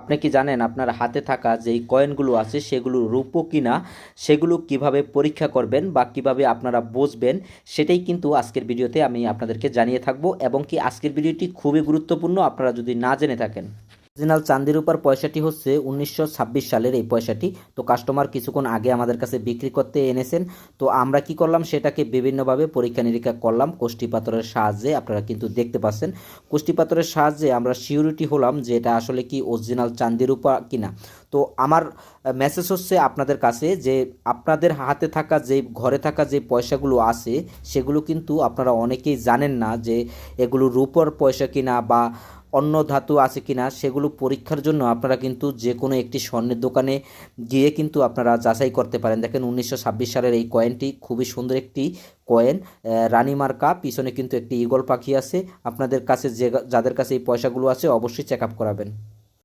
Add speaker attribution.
Speaker 1: আপনি কি জানেন আপনার হাতে থাকা যেই কয়েনগুলো আছে সেগুলো রূপো কিনা, সেগুলো কীভাবে পরীক্ষা করবেন বা কীভাবে আপনারা বুঝবেন, সেটাই কিন্তু আজকের ভিডিওতে আমি আপনাদেরকে জানিয়ে থাকব এবং কি আজকের ভিডিওটি খুবই গুরুত্বপূর্ণ আপনারা যদি না জেনে থাকেন। অরিজিনাল চান্দির উপর পয়সাটি হচ্ছে উনিশশো ছাব্বিশ সালের এই পয়সাটি। তো কাস্টমার কিছুক্ষণ আগে আমাদের কাছে বিক্রি করতে এনেছেন। তো আমরা কি করলাম? সেটাকে বিভিন্নভাবে পরীক্ষা নিরীক্ষা করলাম। কোষ্টি পাথরের সাহায্যে আপনারা কিন্তু দেখতে পাচ্ছেন। কোষ্টি পাথরের সাহায্যে আমরা সিউরিটি হলাম যে এটা আসলে কি অরিজিনাল চান্দির উপর কিনা। তো আমার মেসেজ হচ্ছে আপনাদের কাছে যে আপনাদের হাতে থাকা যে, ঘরে থাকা যে পয়সাগুলো আছে, সেগুলো কিন্তু আপনারা অনেকেই জানেন না যে এগুলো রূপর পয়সা কিনা বা অন্য ধাতু আছে কিনা সেগুলো পরীক্ষার জন্য আপনারা কিন্তু যে কোনো একটি স্বর্ণের দোকানে গিয়ে কিন্তু আপনারা যাচাই করতে পারেন। দেখেন উনিশশো ছাব্বিশ সালের এই কয়েনটি খুবই সুন্দর একটি কয়েন। রানী মার্কা, পিছনে কিন্তু একটি ইগল পাখি আছে। আপনাদের কাছে যে, যাদের কাছে এই পয়সাগুলো আছে অবশ্যই চেক আপ করাবেন।